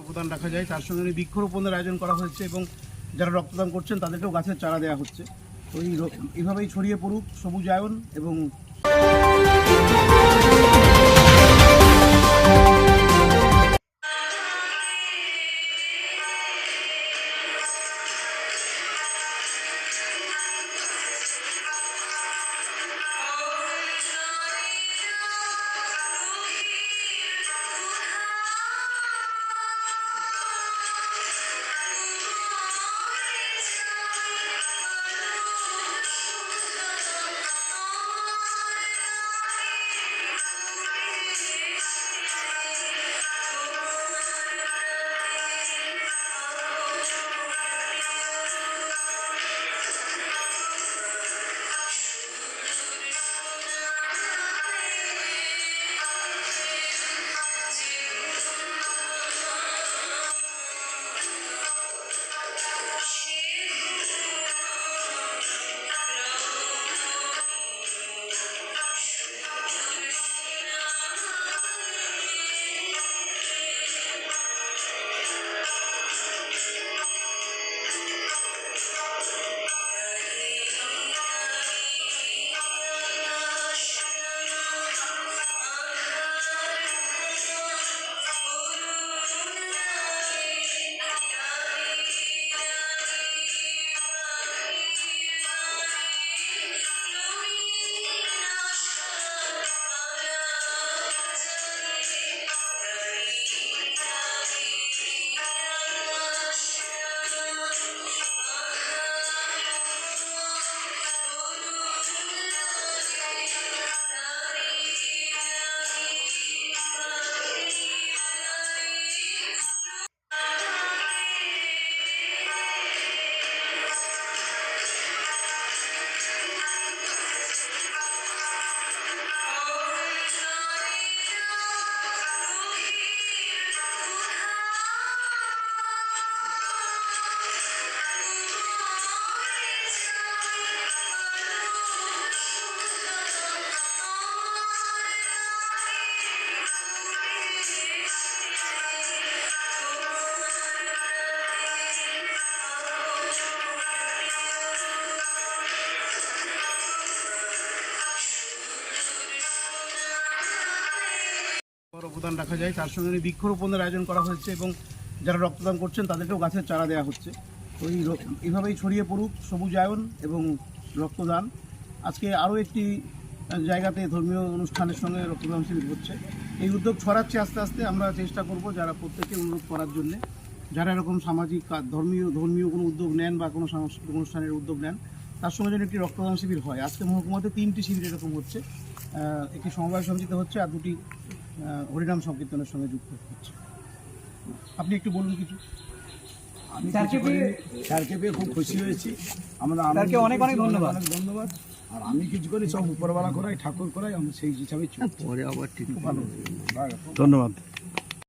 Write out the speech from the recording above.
অবদান রাখা যায়। তার সঙ্গে বৃক্ষরোপণের আয়োজন করা হয়েছে এবং যারা রক্তদান করছেন, তাদেরকেও গাছের চারা দেওয়া হচ্ছে। তো এই এইভাবেই ছড়িয়ে পড়ুক সবুজায়ন এবং অবদান রাখা যায়। তার সঙ্গে বৃক্ষরোপণের আয়োজন করা হয়েছে এবং যারা রক্তদান করছেন, তাদেরকেও গাছের চারা দেওয়া হচ্ছে। এই র- ছড়িয়ে পড়ুক সবুজায়ন এবং রক্তদান। আজকে আরও একটি জায়গাতে ধর্মীয় অনুষ্ঠানের সঙ্গে রক্তদান শিবির হচ্ছে। এই উদ্যোগ ছড়াচ্ছে আস্তে আস্তে, আমরা চেষ্টা করব যারা প্রত্যেকে অনুরোধ করার জন্যে। যারা এরকম সামাজিক ধর্মীয় ধর্মীয় কোনো উদ্যোগ নেন বা কোনো সাংস্কৃতিক অনুষ্ঠানের উদ্যোগ নেন, তার সঙ্গে যেন একটি রক্তদান শিবির হয়। আজকে মহকুমাতে তিনটি শিবির এরকম হচ্ছে। একটি সমবায় সমিতিতে হচ্ছে আর দুটি হরিনাম সংকীর্তনের সঙ্গে যুক্ত হচ্ছে। আপনি একটু বলুন কিছু। আমি স্যারকে পেয়ে- খুব খুশি হয়েছি। আমরা স্যারকে অনেক অনেক ধন্যবাদ। অনেক ধন্যবাদ। আর আমি কিছু করি সব উপরওয়ালা করাই ঠাকুর করাই আমি সেই হিসাবে। পরে আবার ঠিক ভালো ধন্যবাদ।